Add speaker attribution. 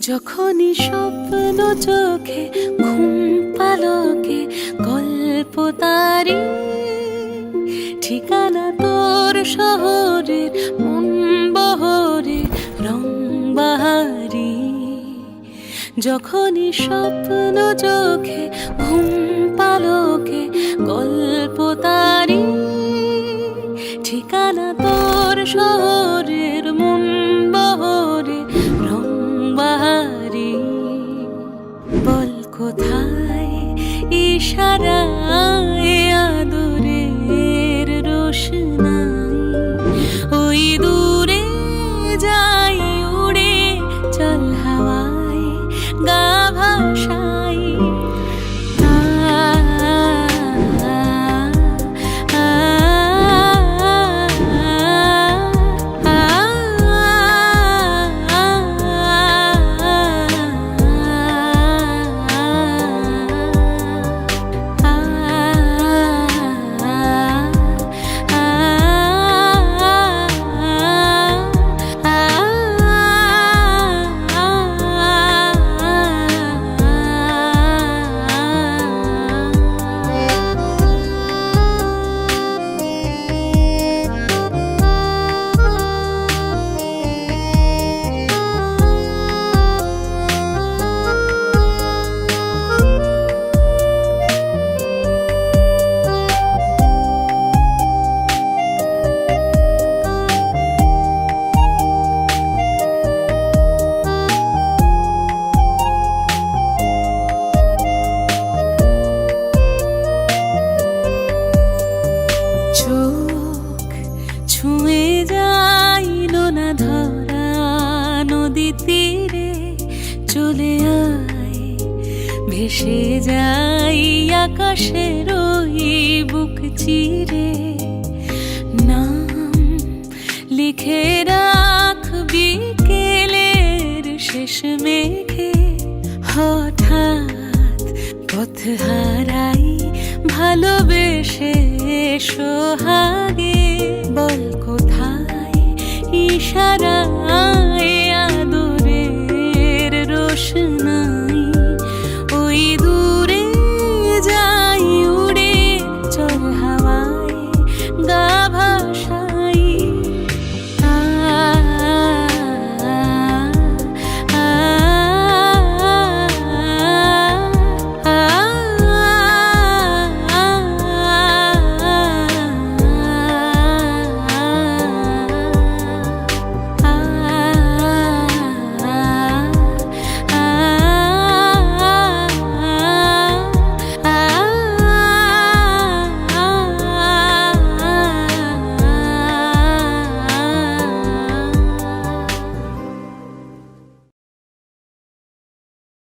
Speaker 1: যখনই স্বপ্ন চোখে ঘুম পালকে, গল্প তারি, ঠিকানা তোর শহরের মন বহরে, রং বাহারি। যখনই স্বপ্ন চোখে ঘুম পালকে, গল্প তারি, ঠিকানা তোর শহরের ইশারায় ছুঁয়ে যাইল না ধরা নদী তীরে, চলে আয়। ভেসে যাই আকাশের ওই বুক চিরে। নাম লিখে রাখ বিকেলের শেষ মেঘে। হঠাৎ পথ হারাই ভালোবেসে